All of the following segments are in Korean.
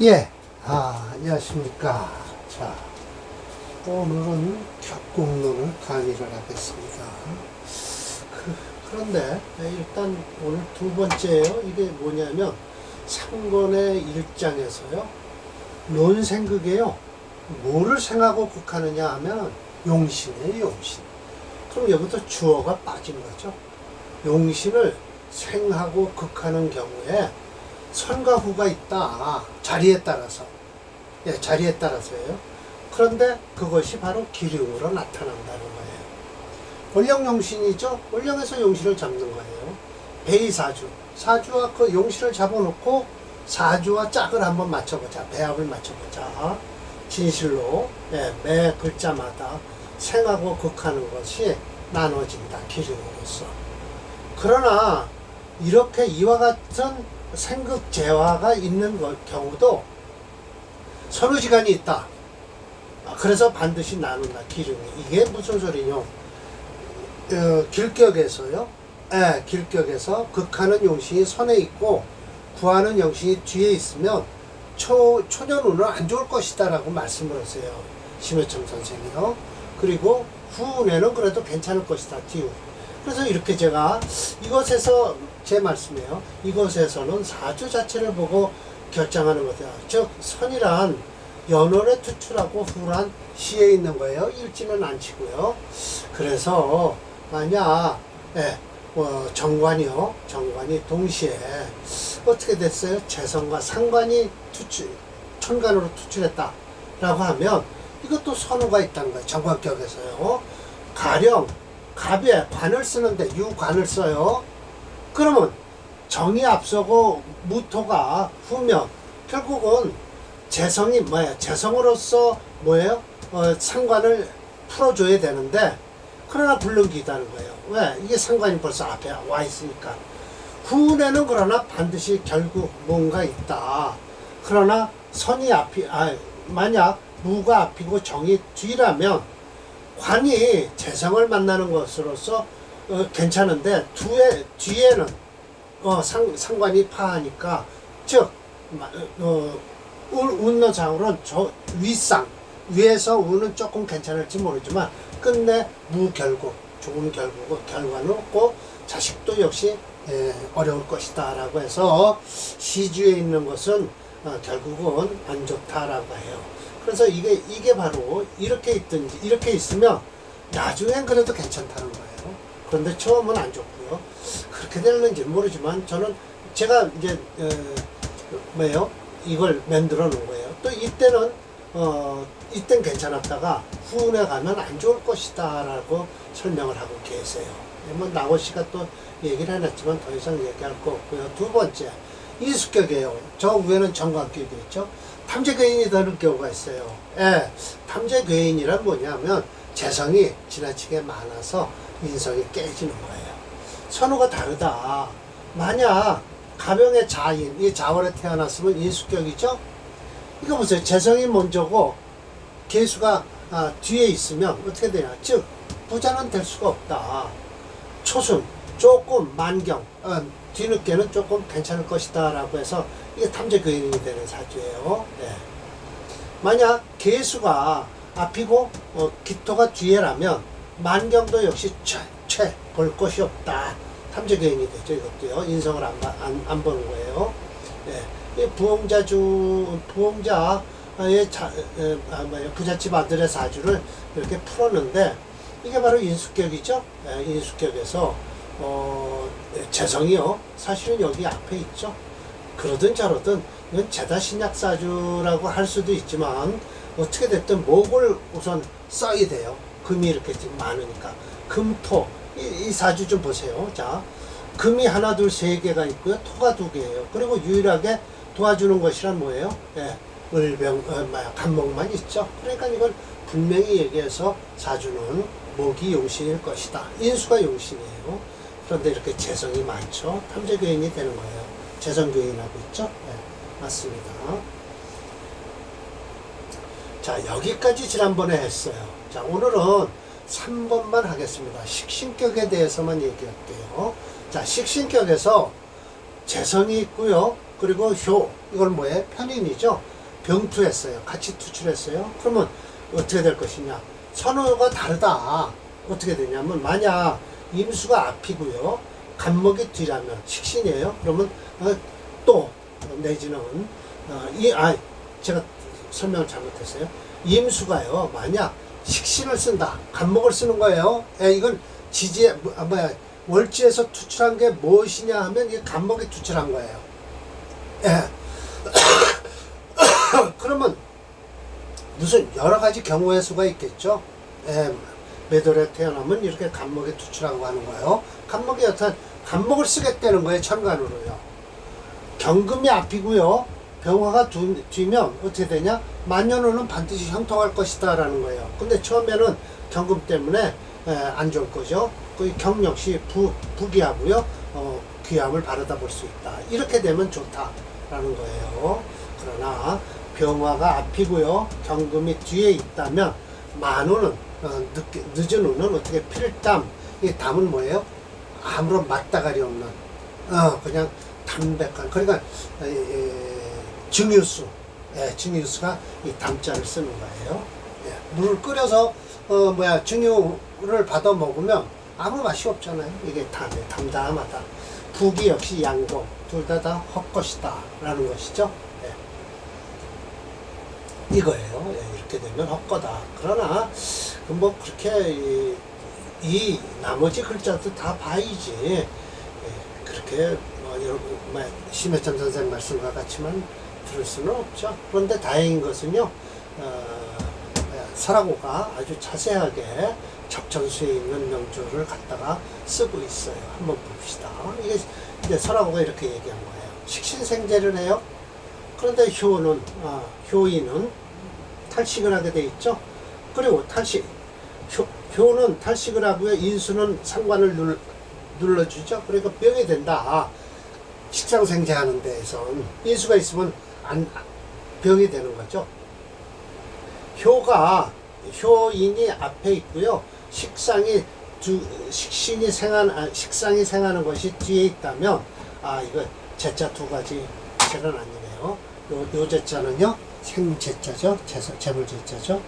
예, 아, 안녕하십니까. 자, 오늘은 격국론을 강의를 하겠습니다. 그, 그런데 일단 오늘 두 번째예요. 이게 뭐냐면 3권의 1장에서요. 논생극이에요. 뭐를 생하고 극하느냐 하면 용신이에요, 용신. 그럼 여기부터 주어가 빠진 거죠. 용신을 생하고 극하는 경우에 선과 후가 있다. 자리에 따라서. 예, 자리에 따라서예요. 그런데 그것이 바로 기륭으로 나타난다는 거예요. 원령 용신이죠? 원령에서 용신을 잡는 거예요. 배이사주. 사주와 그 용신을 잡아놓고 사주와 짝을 한번 맞춰보자. 배합을 맞춰보자. 진실로 예, 매 글자마다 생하고 극하는 것이 나눠진다. 기륭으로서. 그러나 이렇게 이와 같은 생극 재화가 있는 것- 경우도 선우지간이 있다. 아, 그래서 반드시 나눈다. 기름이. 이게 무슨 소리냐? 어, 길격에서요. 예, 길격에서 극하는 용신이 선에 있고 구하는 용신이 뒤에 있으면 초, 초년운은 안 좋을 것이다라고 말씀을 하세요. 심해청 선생이요. 그리고 후운에는 그래도 괜찮을 것이다. 뒤후. 그래서 이렇게 제가 이것에서 제 말씀이에요. 이것에서는 사주 자체를 보고 결정하는 거다. 즉 선이란 연월에 투출하고 후란 시에 있는 거예요. 일지는 안 치고요. 그래서 만약 예, 어, 정관이요. 정관이 동시에 어떻게 됐어요? 재성과 상관이 투출 천간으로 투출했다 라고 하면 이것도 선우가 있다는 거예요. 정관격에서요. 가령 갑에 관을 쓰는데 유관을 써요. 그러면 정이 앞서고 무토가 후면 결국은 재성이 뭐야? 재성으로서 뭐예요? 어, 상관을 풀어줘야 되는데 그러나 불능기다는 거예요. 왜? 이게 상관이 벌써 앞에 와 있으니까. 후운에는 그러나 반드시 결국 뭔가 있다. 그러나 선이 앞이, 아, 만약 무가 앞이고 정이 뒤라면 관이 재성을 만나는 것으로서 어, 괜찮은데 뒤에 뒤에는 어, 상, 상관이 파하니까 즉 마- 어, 운너장으로는 저 윗상 위에서 우는 조금 괜찮을지 모르지만 끝내 무결국 좋은 결국 결과는 없고 자식도 역시 예, 어려울 것이다 라고 해서 시주에 있는 것은 어, 결국은 안 좋다라고 해요. 그래서 이게 이게 바로 이렇게 있든지 이렇게 있으면 나중엔 그래도 괜찮다는 거예요. 그런데 처음은 안 좋고요. 그렇게 되는지 모르지만 저는 제가 이제 에, 뭐예요? 이걸 만들어 놓은 거예요. 또 이때는 어 이땐 괜찮았다가 후운에 가면 안 좋을 것이다라고 설명을 하고 계세요. 뭐 나고 씨가 또 얘기를 해놨지만 더 이상 얘기할 거 없고요. 두 번째 이수격이에요. 저 위에는 정관격이 있죠. 탐재괴인이 되는 경우가 있어요. 예, 탐재괴인이란 뭐냐면 재성이 지나치게 많아서 인성이 깨지는 거예요. 선호가 다르다. 만약 가병의 자인, 이 자월에 태어났으면 인수격이죠? 이거 보세요. 재성이 먼저고 개수가 아, 뒤에 있으면 어떻게 되냐? 즉, 부자는 될 수가 없다. 초순, 조금 만경, 어, 뒤늦게는 조금 괜찮을 것이다. 라고 해서 이게 탐재교인이 되는 사주예요. 네. 만약 개수가 앞이고 어, 기토가 뒤에라면 만경도 역시 최, 최, 볼 것이 없다. 탐재교인이 되죠. 이것도요. 인성을 안, 봐- 안, 안 보는 거예요. 예. 이 부흥자주, 부흥자의 자, 에, 아, 뭐야, 부잣집 아들의 사주를 이렇게 풀었는데 이게 바로 인수격이죠. 예, 인수격에서 어, 예, 재성이요. 사실은 여기 앞에 있죠. 그러든 저러든 이건 제다 신약사주라고 할 수도 있지만 어떻게 됐든 목을 우선 써야 돼요. 금이 이렇게 지금 많으니까. 금토. 이, 이 사주 좀 보세요. 자. 금이 하나, 둘, 세 개가 있고요. 토가 두 개예요. 그리고 유일하게 도와주는 것이란 뭐예요? 예. 을병, 어, 간목만 있죠. 그러니까 이건 분명히 얘기해서 사주는 목이 용신일 것이다. 인수가 용신이에요. 그런데 이렇게 재성이 많죠. 탐재교인이 되는 거예요. 재성교인하고 있죠. 네, 맞습니다. 자, 여기까지 지난번에 했어요. 자, 오늘은 3번만 하겠습니다. 식신격에 대해서만 얘기할게요. 자, 식신격에서 재성이 있고요. 그리고 효 이걸 뭐예요? 편인이죠. 병투했어요. 같이 투출했어요. 그러면 어떻게 될 것이냐? 선호가 다르다. 어떻게 되냐면 만약 임수가 앞이고요. 간목이 뒤라면 식신이에요. 그러면 어, 또 내지는 어, 이아 제가 설명을 잘못했어요. 임수가요. 만약 식신을 쓴다. 간목을 쓰는 거예요. 예, 이건 지지에 뭐, 아, 뭐야 월지에서 투출한 게 무엇이냐 하면 이게 간목이 투출한 거예요. 예. 그러면 무슨 여러 가지 경우의 수가 있겠죠. 예, 매돌에 태어나면 이렇게 간목에 투출하고 하는 거예요. 간목이 여튼 간목을 쓰겠다는 거예요. 천간으로요. 경금이 앞이고요. 병화가 두- 뒤면 어떻게 되냐? 만년호는 반드시 형통할 것이다 라는 거예요. 근데 처음에는 경금 때문에 에, 안 좋을 거죠. 그경 역시 부, 부기하고요. 어, 귀함을 바라다 볼 수 있다. 이렇게 되면 좋다라는 거예요. 그러나 병화가 앞이고요. 경금이 뒤에 있다면 만호는 어, 늦게, 늦은 호는 어떻게 필담 이 담은 뭐예요? 아무런 맞다가리 없는 어, 그냥 담백한 그러니까 에, 에, 증유수 예, 증유수가 이 담자를 쓰는 거예요. 예, 물을 끓여서 어 뭐야 증유를 받아 먹으면 아무 맛이 없잖아요. 이게 담에 담담하다. 북이 역시 양동 둘 다 다 헛것이다라는 것이죠. 예. 이거예요. 예, 이렇게 되면 헛거다. 그러나 그뭐 그렇게 이, 이 나머지 글자도 다 봐야지. 예, 그렇게 뭐 여러분 뭐 심해찬 선생 말씀과 같이만 들을 수는 없죠. 그런데 다행인 것은요, 어, 설하고가 아주 자세하게 적천수에 있는 명조를 갖다가 쓰고 있어요. 한번 봅시다. 이게 이제 설하고가 이렇게 얘기한 거예요. 식신생제를 해요. 그런데 효는 아, 효인은 탈식을 하게 돼 있죠. 그리고 탈식 효, 효는 탈식을 하고요. 인수는 상관을 눌, 눌러주죠. 그러니까 병이 된다. 식상생제 하는 데에선 인수가 있으면 안 병이 되는 거죠. 효가 효인이 앞에 있고요. 식상이 두 식신이 생한 아, 식상이 생하는 것이 뒤에 있다면 아 이거 제자 두 가지 제는 아니네요. 요, 요 제자는요 생제자죠. 재물 재물제자죠.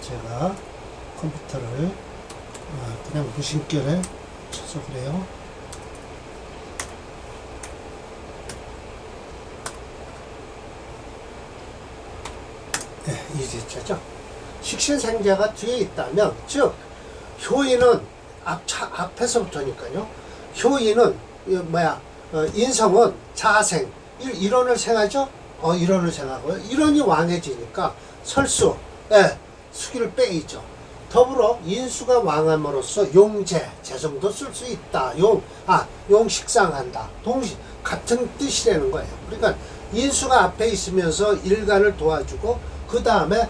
제가 컴퓨터를 아, 그냥 무심결에 쳐서 그래요. 네, 이 제자죠. 식신생자가 뒤에 있다면, 즉, 효인은 앞, 차, 앞에서부터니까요. 효인은, 이 뭐야, 어, 인성은 자생, 일, 일원을 생하죠? 어, 일원을 생하고요. 일원이 왕해지니까 설수, 예, 수기를 빼이죠. 더불어 인수가 왕함으로써 용재, 재성도 쓸 수 있다. 용, 아, 용 식상한다. 동시, 같은 뜻이라는 거예요. 그러니까 인수가 앞에 있으면서 일간을 도와주고, 그 다음에,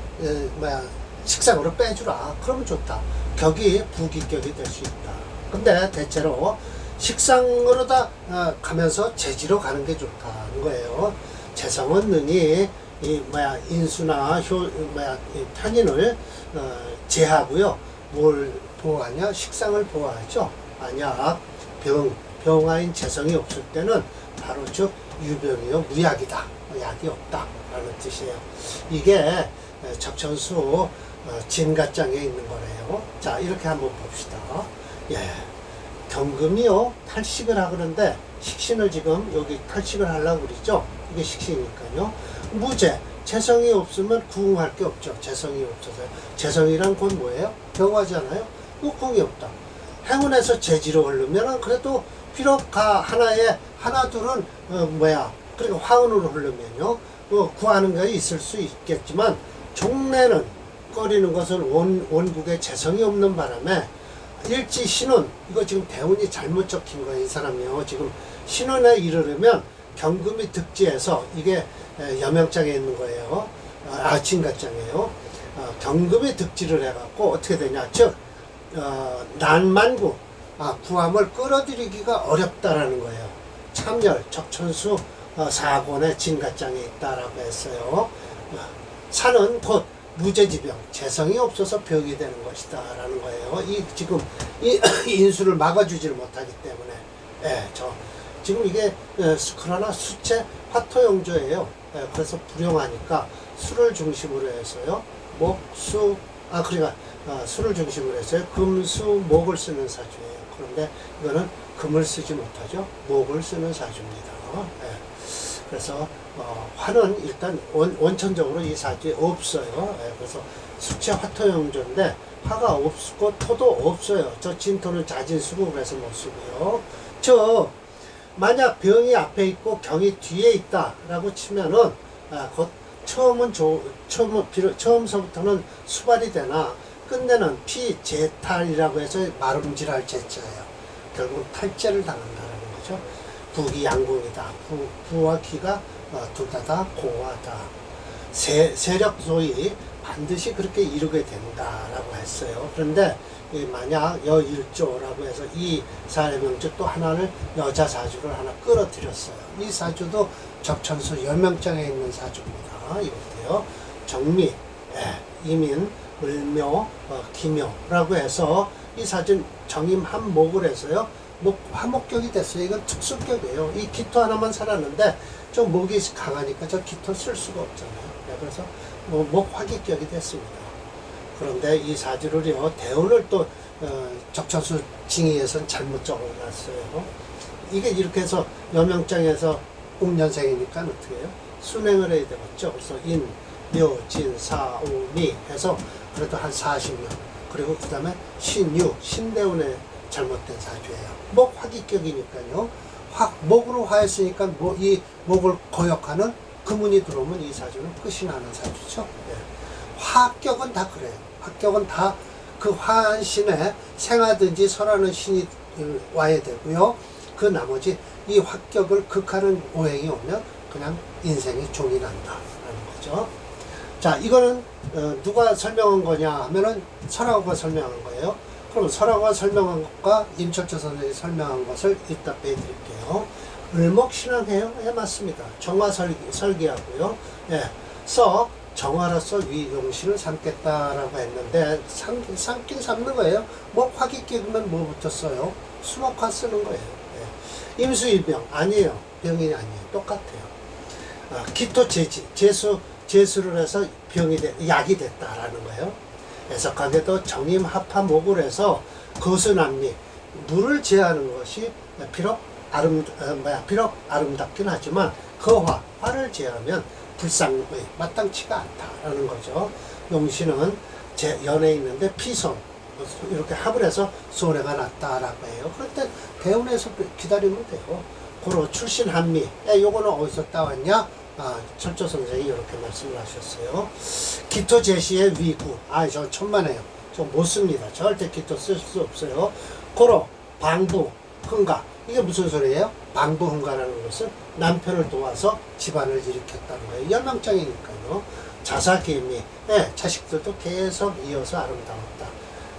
뭐야, 식상으로 빼주라. 그러면 좋다. 격이 부기격이 될 수 있다. 근데 대체로 식상으로 다 어, 가면서 재지로 가는 게 좋다는 거예요. 재성은 능히 이 뭐야 인수나 효 뭐야 이 편인을 어, 제하고요. 뭘 보호하냐? 식상을 보호하죠. 만약 병 병화인 재성이 없을 때는 바로 즉 유병이요? 무약이다. 약이 없다라는 뜻이에요. 이게 적천수 어, 진가장에 있는 거래요. 자 이렇게 한번 봅시다. 예. 경금이요? 탈식을 하그런데 식신을 지금 여기 탈식을 하려고 그러죠? 이게 식신이니까요. 무재 재성이 없으면 구응할 게 없죠. 재성이 없어서요 재성이란 건 뭐예요? 병화잖아요. 육궁이 없다. 행운에서 재지로 흐르면은 그래도 가 하나에 하나 둘은 어, 뭐야 그러니까 화운으로 흐르면요 어, 구하는 게 있을 수 있겠지만 종래는 꺼리는 것은 원, 원국에 재성이 없는 바람에 일지 신혼 이거 지금 대운이 잘못 적힌 거예요 이 사람이요. 지금 신혼에 이르려면 경금이 득지해서 이게 에, 여명장에 있는 거예요. 아 진가장이에요. 어, 경금이 득지를 해갖고 어떻게 되냐 즉 어, 난만구 아, 구함을 끌어들이기가 어렵다라는 거예요 참열 적천수 어, 사곤의 진가장에 있다라고 했어요 어, 산은 곧 무제지병, 재성이 없어서 병이 되는 것이다라는 거예요. 이 지금 이 인수를 막아주지를 못하기 때문에, 예, 저 지금 이게 에, 수- 그러나 수체 화토용조예요. 에, 그래서 불용하니까 수를 중심으로 해서요. 목, 수, 아 그러니까 아, 수를 중심으로 해서요. 금, 수, 목을 쓰는 사주예요. 그런데 이거는 금을 쓰지 못하죠. 목을 쓰는 사주입니다. 예. 그래서 어, 화는 일단 원, 원천적으로 이 사주에 없어요. 예, 그래서 수체 화토용조인데 화가 없고 토도 없어요. 저 진토는 자진수국을 해서 못 쓰고요. 저 만약 병이 앞에 있고 경이 뒤에 있다라고 치면은 아, 곧 처음은 조, 처음 비로, 처음서부터는 수발이 되나 끝내는 피재탈이라고 해서 마름질할 제자예요. 결국 탈제를 당한다는 거죠. 북이 양궁이다. 부, 부와 기가 어, 둘다다 공화다. 세, 세력 소위 반드시 그렇게 이루게 된다라고 했어요. 그런데 이 만약 여일조라고 해서 이 사례명주 또 하나를 여자 사주를 하나 끌어들였어요. 이 사주도 적천수 열명장에 있는 사주입니다. 이것도요. 정미, 예, 이민, 을묘, 어, 기묘라고 해서 이 사주 정임 한목을 해서요. 목 화목격이 됐어요. 이건 특수격이에요. 이 기토 하나만 살았는데 좀 목이 강하니까 저 기토 쓸 수가 없잖아요. 네, 그래서 뭐 목 화기격이 됐습니다. 그런데 이 사주를요 대운을 또 어, 적천수 징의에선 잘못 적어놨어요. 이게 이렇게 해서 여명장에서 음년생이니까 어떻게 해요? 순행을 해야 되겠죠. 그래서 인, 묘, 진, 사, 오, 미 해서 그래도 한 40년 그리고 그 다음에 신유, 신대운에 잘못된 사주예요. 목 화기격이니까요. 화, 목으로 화했으니까 뭐, 이 목을 거역하는 금운이 들어오면 이 사주는 끝이 나는 사주죠. 예. 화격은 다 그래요. 화격은 다 그 화한 신에 생하든지 설하는 신이 어, 와야 되고요. 그 나머지 이 화격을 극하는 오행이 오면 그냥 인생이 종이 난다라는 거죠. 자, 이거는 어, 누가 설명한 거냐 하면은 설하고가 설명한 거예요. 그럼 설하고가 설명한 것과 임철조 선생이 설명한 것을 이따 빼드릴게요. 을목신앙해요? 예, 맞습니다. 정화 설기, 설계하고요. 예, 써 정화로서 위용신을 삼겠다라고 했는데 삼, 삼긴 삼는 거예요. 뭐 화기격이면 뭐부터 써요? 수목화 쓰는 거예요. 예. 임수일병 아니에요. 병이 아니에요. 똑같아요. 아, 기토 제지, 제수, 제수를 해서 병이 돼, 약이 됐다라는 거예요. 해석하게도 정임 합하 목을 해서 거수남리, 물을 제하는 것이 비록 아름, 어, 뭐야, 비록 아름답긴 하지만 거화, 화를 제하면 불상의 마땅치가 않다라는 거죠. 용신은 제 연에 있는데 피손, 이렇게 합을 해서 손해가 났다라고 해요. 그럴 때 대운에서 기다리면 돼요. 고로 출신 한미. 야, 요거는 어디서 따왔냐? 아, 철조 선생이 이렇게 말씀을 하셨어요. 기토 제시의 위구. 아, 저 천만에요. 저 못 씁니다. 절대 기토 쓸 수 없어요. 고로 방부, 흥가. 이게 무슨 소리예요? 방부 흥가라는 것은 남편을 도와서 집안을 일으켰다는 거예요. 열망장이니까요. 자사개미. 예, 자식들도 계속 이어서 아름다웠다.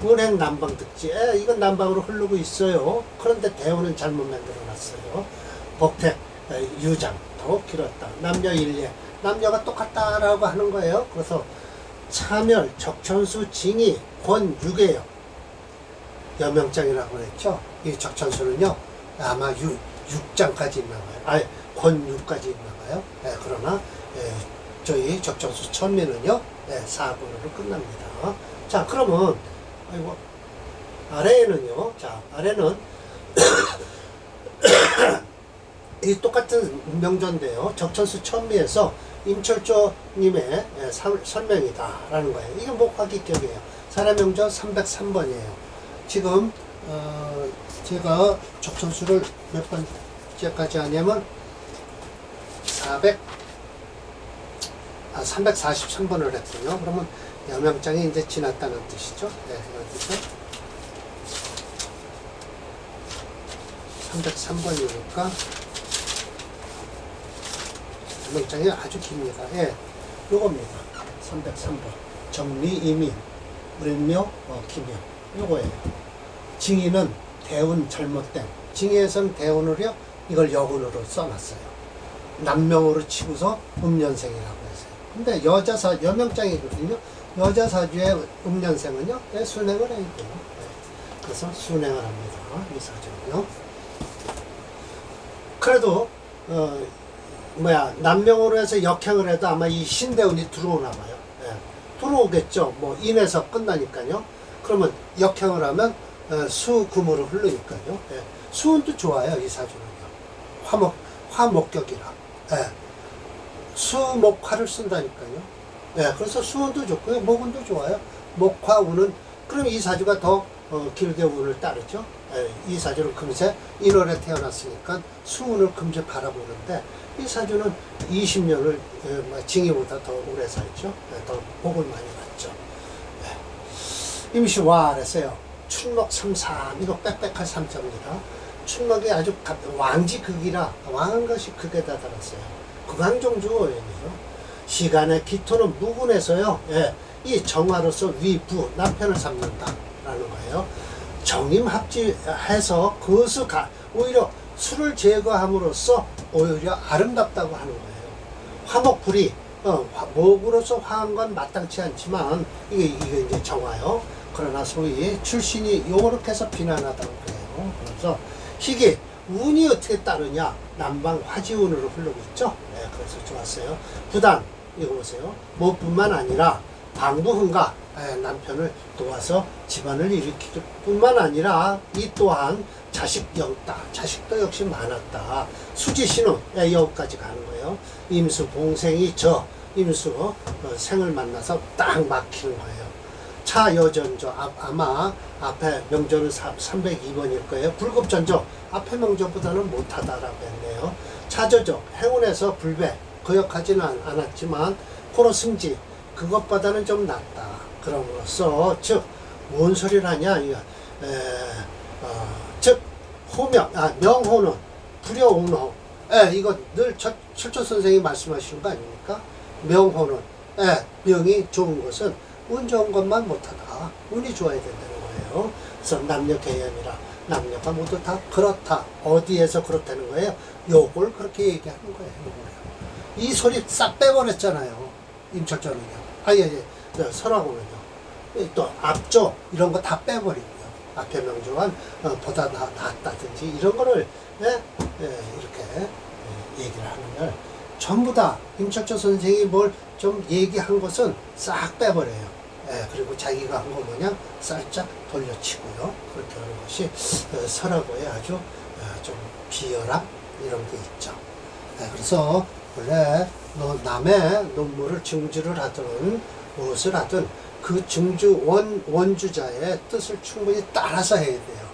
은행 난방 듣지. 에, 이건 난방으로 흐르고 있어요. 그런데 대우는 잘못 만들어 놨어요. 복택, 에, 유장, 더 길었다. 남녀 일례. 남녀가 똑같다라고 하는 거예요. 그래서 차멸, 적천수, 징이, 권육이에요. 여명장이라고 그랬죠. 이 적천수는요, 아마 유, 6장까지 있나 봐요. 아니, 권육까지 있나 봐요. 예, 그러나, 예, 저희 적천수 천미는요, 예, 4번으로 끝납니다. 자, 그러면, 아이고, 아래에는요, 자, 아래는, 이 똑같은 명전인데요. 적천수 천미에서 임철조님의 예, 사- 설명이다라는 거예요. 이게 목화기격이에요. 사례명전 303번이에요. 지금 어, 제가 적천수를 몇 번째까지 하냐면 400, 아, 343번을 했군요. 그러면 여명장이 이제 지났다는 뜻이죠. 네, 이런 뜻은. 303번이니까 명장이 아주 깁니다. 예, 요겁니다. 303번. 정리, 이민, 을묘, 어, 기묘. 요거예요. 징의는 대운 잘못된. 징의에선 대운을요, 이걸 여운으로 써놨어요. 남명으로 치고서 음년생이라고 했어요. 근데 여자 사, 여명장이거든요. 여자 사주의 음년생은요, 예, 순행을 해야 돼요. 예. 그래서 순행을 합니다. 이 사주는요. 그래도 어 뭐야 남명으로 해서 역행을 해도 아마 이 신대운이 들어오나 봐요. 예. 들어오겠죠. 뭐 인해서 끝나니까요. 그러면 역행을 하면 어, 수금으로 흐르니까요. 예. 수운도 좋아요 이 사주는요. 화목 화목격이라. 예. 수목화를 쓴다니까요. 예. 그래서 수운도 좋고요. 목운도 좋아요. 목화 운은 그럼 이 사주가 더 어, 길게 운을 따르죠. 예, 이 사주는 금세 1월에 태어났으니까 수운을 금세 바라보는데 이 사주는 20년을 예, 징이보다 더 오래 살죠. 예, 더 복을 많이 받죠. 예. 임시와 그랬어요. 춘목 33 이거 빽빽한 삼자입니다. 춘목이 아주 가- 왕지 극이라 왕한 것이 극에 다다랐어요. 극왕종주 오행이에요. 시간의 기토는 무군에서요. 예, 이 정화로서 위부 남편을 삼는다라는 거예요. 정임 합지해서 그것을 가, 오히려 술을 제거함으로써 오히려 아름답다고 하는 거예요. 화목불이 어, 화- 목으로서 화한 건 마땅치 않지만 이게 이게 이제 정화요. 그러나 소위 출신이 요렇게 해서 비난하다고 그래요. 그래서 희귀 운이 어떻게 따르냐 남방 화지운으로 흐르고 있죠. 네, 그래서 좋았어요. 부단 이거 보세요. 뭐뿐만 아니라 방부흥가 예, 남편을 도와서 집안을 일으킬 뿐만 아니라 이 또한 자식 영따 자식도 역시 많았다. 수지신은 예, 여기까지 가는 거예요. 임수 봉생이 저 임수 어, 생을 만나서 딱 막히는 거예요. 차 여전조 앞, 아마 앞에 명조는 302번일 거예요. 불급전조 앞에 명조보다는 못하다라고 했네요. 차저조 행운에서 불배 거역하지는 않- 않았지만 코로 승지 그것보다는 좀 낫다. 그럼으로써 즉 뭔 소리를 하냐 이거 에, 어, 즉 호명 아 명호는 불여운호. 예 이거 늘 첫, 철조 선생이 말씀하시는 거 아닙니까? 명호는 예 명이 좋은 것은 운 좋은 것만 못하다. 운이 좋아야 된다는 거예요. 그래서 남녀 개연이라 남녀가 모두 다 그렇다. 어디에서 그렇다는 거예요? 요걸 그렇게 얘기하는 거예요. 이 소리 싹 빼버렸잖아요. 임철조는요. 아예 예, 저 설하고는요. 또 앞조 이런 거 다 빼버리고요. 앞에 명조한 어, 보다 나, 낫다든지 이런 거를 예, 예, 이렇게 예, 얘기를 하는 걸 전부 다 임철조 선생이 뭘 좀 얘기한 것은 싹 빼버려요. 예, 그리고 자기가 한 거 뭐냐 살짝 돌려치고요. 그렇게 하는 것이 어, 설하고의 아주 어, 좀 비열함 이런 게 있죠. 예, 그래서 원래 너 남의 논문을 증주를 하든 무엇을 하든 그 증주 원 원주자의 뜻을 충분히 따라서 해야 돼요.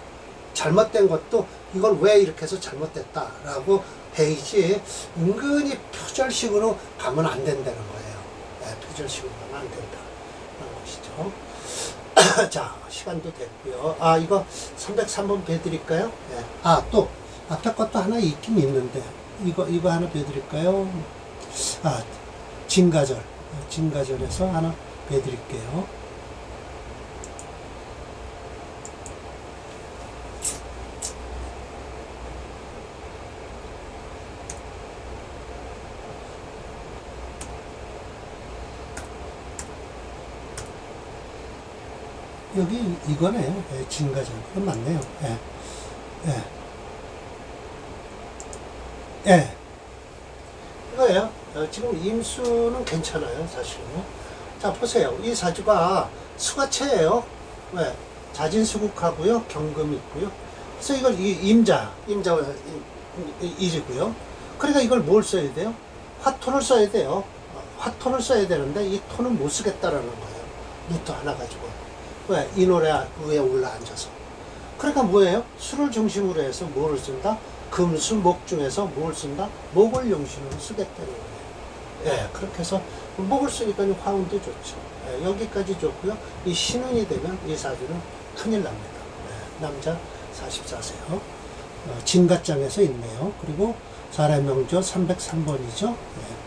잘못된 것도 이걸 왜 이렇게 해서 잘못됐다라고 해야지 은근히 표절식으로 가면 안 된다는 거예요. 네, 표절식으로 가면 안 된다는 것이죠. 자 시간도 됐고요. 아 이거 303번 배드릴까요? 네. 아 또 앞에 것도 하나 있긴 있는데 이거 이거 하나 배드릴까요? 아 진가절 진가절에서 하나 배드릴게요. 여기 이거네요. 예, 진가절. 그건 맞네요. 예. 예. 예. 이거예요. 어, 지금 임수는 괜찮아요, 사실은요. 자, 보세요. 이 사주가 수가체예요. 왜? 자진수국하고요, 경금 있고요. 그래서 이걸 이 임자, 임자 일이고요. 그러니까 이걸 뭘 써야 돼요? 화토를 써야 돼요. 어, 화토를 써야 되는데 이 토는 못 쓰겠다라는 거예요. 루트 하나 가지고. 왜? 이 노래 위에 올라앉아서. 그러니까 뭐예요? 술을 중심으로 해서 뭐를 쓴다? 금수 목 중에서 뭘 쓴다? 목을 용신으로 쓰겠다는 거예요. 예, 그렇게 해서 목을 쓰니까 화운도 좋죠. 예, 여기까지 좋고요. 이 신운이 되면 이 사주는 큰일 납니다. 예, 남자 44세요. 어, 진가장에서 있네요. 그리고 사람 명조 303번이죠. 예.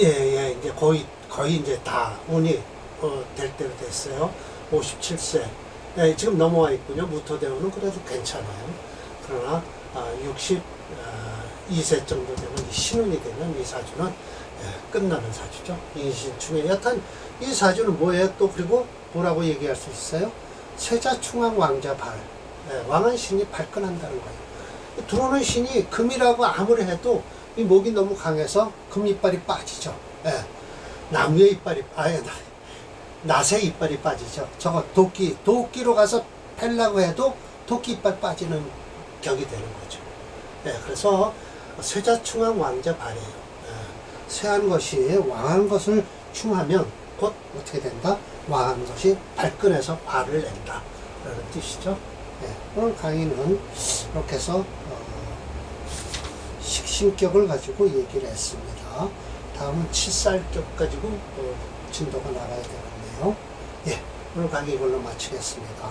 예, 예, 이제 거의, 거의 이제 다 운이, 어, 될 때가 됐어요. 57세. 네, 지금 넘어와 있군요. 무토대원은 그래도 괜찮아요. 그러나 아, 62세 정도 되면 이 신운이 되면 이 사주는 예, 끝나는 사주죠. 인신충의 여탄 이 사주는 뭐예요? 또 그리고 뭐라고 얘기할 수 있어요? 세자충왕 왕자 발 예, 왕한 신이 발끈한다는 거예요. 들어오는 신이 금이라고 아무리 해도 이 목이 너무 강해서 금 이빨이 빠지죠. 예. 나무의 이빨이 아예 나, 낫의 이빨이 빠지죠. 저거 도끼 도끼로 가서 팰라고 해도 도끼 이빨 빠지는 격이 되는 거죠. 예, 그래서 쇠자충왕 왕자 발이에요. 예, 쇠한 것이 왕한 것을 충하면 곧 어떻게 된다? 왕한 것이 발끈해서 발을 낸다. 라는 뜻이죠. 예, 오늘 강의는 이렇게 해서 신격을 가지고 얘기를 했습니다. 다음은 칠살격 가지고 어, 진도가 나가야 되겠네요. 예, 오늘 강의 이걸로 마치겠습니다.